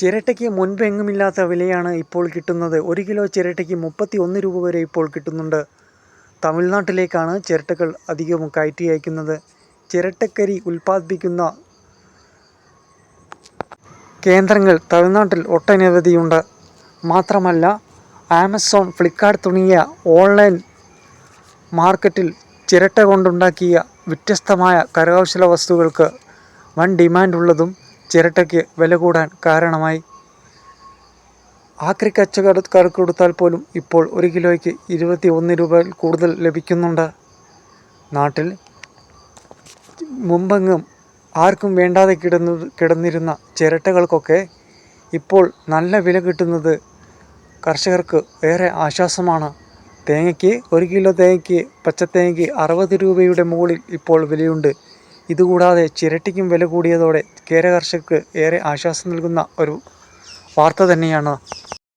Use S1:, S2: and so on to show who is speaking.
S1: ചിരട്ടയ്ക്ക് മുൻപെങ്ങുമില്ലാത്ത വിലയാണ് ഇപ്പോൾ കിട്ടുന്നത്. ഒരു കിലോ ചിരട്ടയ്ക്ക് മുപ്പത്തി ഒന്ന് രൂപ വരെ ഇപ്പോൾ കിട്ടുന്നുണ്ട്. തമിഴ്നാട്ടിലേക്കാണ് ചിരട്ടകൾ അധികവും കയറ്റി അയക്കുന്നത്. ചിരട്ടക്കരി ഉൽപ്പാദിപ്പിക്കുന്ന കേന്ദ്രങ്ങൾ തമിഴ്നാട്ടിൽ ഒട്ടനവധിയുണ്ട്. മാത്രമല്ല ആമസോൺ ഫ്ലിപ്കാർട്ട് തുടങ്ങിയ ഓൺലൈൻ മാർക്കറ്റിൽ ചിരട്ട കൊണ്ടുണ്ടാക്കിയ വ്യത്യസ്തമായ കരകൗശല വസ്തുക്കൾക്ക് വൻ ഡിമാൻഡുള്ളതും ചിരട്ടയ്ക്ക് വില കൂടാൻ കാരണമായി. ആക്രി കച്ചവടക്കാർക്ക് കൊടുത്താൽ പോലും ഇപ്പോൾ ഒരു കിലോയ്ക്ക് ഇരുപത്തി ഒന്ന് രൂപയിൽ കൂടുതൽ ലഭിക്കുന്നുണ്ട്. നാട്ടിൽ മുമ്പെങ്ങും ആർക്കും വേണ്ടാതെ കിടന്നു കിടന്നിരുന്ന ചിരട്ടകൾക്കൊക്കെ ഇപ്പോൾ നല്ല വില കിട്ടുന്നത് കർഷകർക്ക് ഏറെ ആശ്വാസമാണ്. തേങ്ങയ്ക്ക് ഒരു കിലോ തേങ്ങയ്ക്ക് പച്ചത്തേങ്ങയ്ക്ക് അറുപത് രൂപയുടെ മുകളിൽ ഇപ്പോൾ വിലയുണ്ട്. ഇതുകൂടാതെ ചിരട്ടയ്ക്കും വില കൂടിയതോടെ കേര കർഷകർക്ക് ഏറെ ആശ്വാസം നൽകുന്ന ഒരു വാർത്ത തന്നെയാണ്